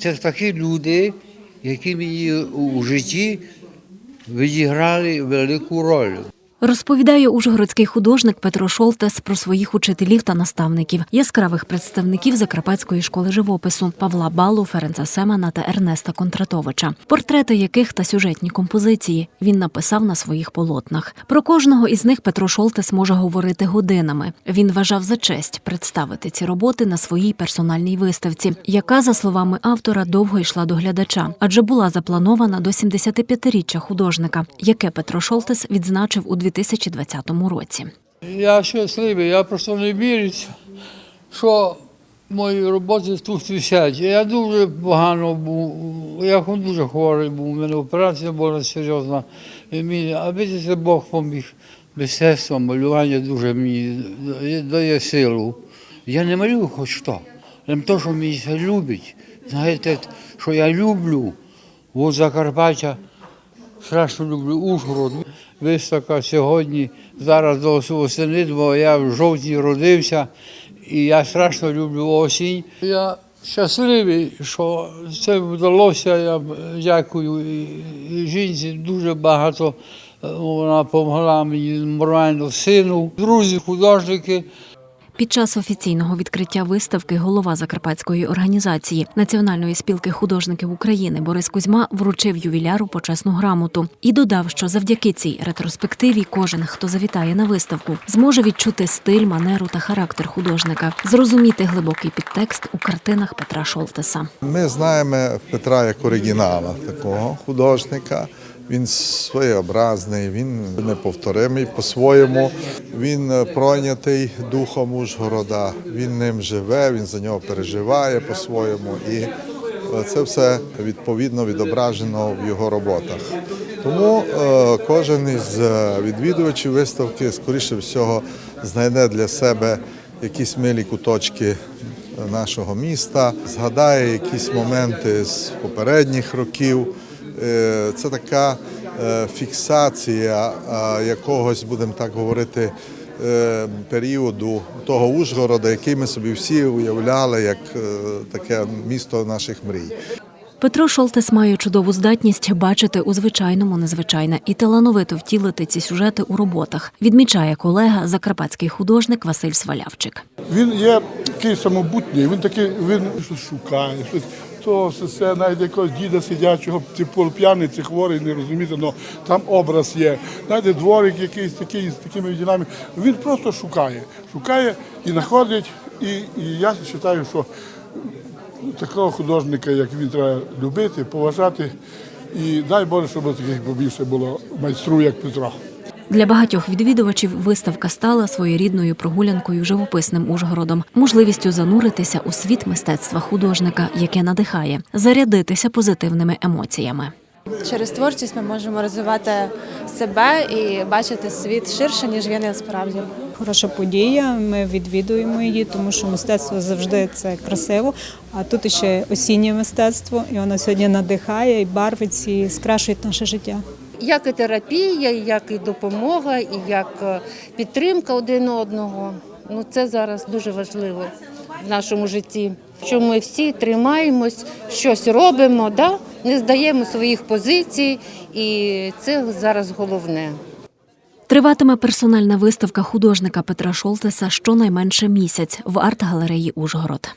це такі люди, які мені у житті відіграли велику роль. Розповідає ужгородський художник Петро Шолтес про своїх учителів та наставників, яскравих представників Закарпатської школи живопису Павла Балу, Ференца Семена та Ернеста Контратовича, портрети яких та сюжетні композиції він написав на своїх полотнах. Про кожного із них Петро Шолтес може говорити годинами. Він вважав за честь представити ці роботи на своїй персональній виставці, яка, за словами автора, довго йшла до глядача, адже була запланована до 75-річчя художника, яке Петро Шолтес відзначив у 2020 році. Я щасливий, я просто не віриться, що мої роботи тут висять. Я дуже погано був, я дуже хворий був, у мене операція була серйозна. І а бачите, Бог поміг. Мистецтво, малювання дуже мені дає- силу. Я не малюю хоч що, те, що мені це любить. Знаєте, що я люблю, от Закарпаття, страшно люблю Ужгород. Виставка сьогодні, зараз до осени, бо я в жовтні родився, і я страшно люблю осінь. Я щасливий, що це вдалося. Я дякую і, жінці дуже багато. е, Вона допомогла мені морально сину, друзі, художники. Під час офіційного відкриття виставки голова Закарпатської організації Національної спілки художників України Борис Кузьма вручив ювіляру почесну грамоту і додав, що завдяки цій ретроспективі кожен, хто завітає на виставку, зможе відчути стиль, манеру та характер художника, зрозуміти глибокий підтекст у картинах Петра Шолтеса. Ми знаємо Петра як оригінала такого художника. Він своєобразний, він неповторимий по-своєму. Він е, пройнятий духом Ужгорода, він ним живе, він за нього переживає по-своєму. І е, це все відповідно відображено в його роботах. Тому е, кожен із відвідувачів виставки, скоріше всього, знайде для себе якісь милі куточки нашого міста, згадає якісь моменти з попередніх років. Е, Це така е, фіксація е, якогось, будемо так говорити, періоду того Ужгорода, який ми собі всі уявляли як таке місто наших мрій. Петро Шолтес має чудову здатність бачити у звичайному незвичайне і талановито втілити ці сюжети у роботах, відмічає колега закарпатський художник Василь Свалявчик. Він є такий самобутній, він такий, він щось шукає, щось. То все, навіть якогось діда сидячого, типу п'яниці, хворий, не розумієте, але там образ є. Знаєте, дворик якийсь такий з такими дінами. Він просто шукає, шукає і знаходить. І, і я вважаю, що такого художника, як він, треба любити, поважати. І дай Боже, щоб таких побільше було майстру, як Петро. Для багатьох відвідувачів виставка стала своєрідною прогулянкою живописним Ужгородом, можливістю зануритися у світ мистецтва художника, яке надихає, зарядитися позитивними емоціями. Через творчість ми можемо розвивати себе і бачити світ ширше, ніж він є насправді. Хороша подія. Ми відвідуємо її, тому що мистецтво завжди це красиво. А тут ще осіннє мистецтво, і воно сьогодні надихає і барвить і скрашує наше життя. Як і терапія, як і допомога, і як е, підтримка один одного. Ну це зараз дуже важливо в нашому житті. Що ми всі тримаємось, щось робимо, да? не здаємо своїх позицій, і це зараз головне. Триватиме персональна виставка художника Петра Шолтеса щонайменше місяць в арт-галереї Ужгород.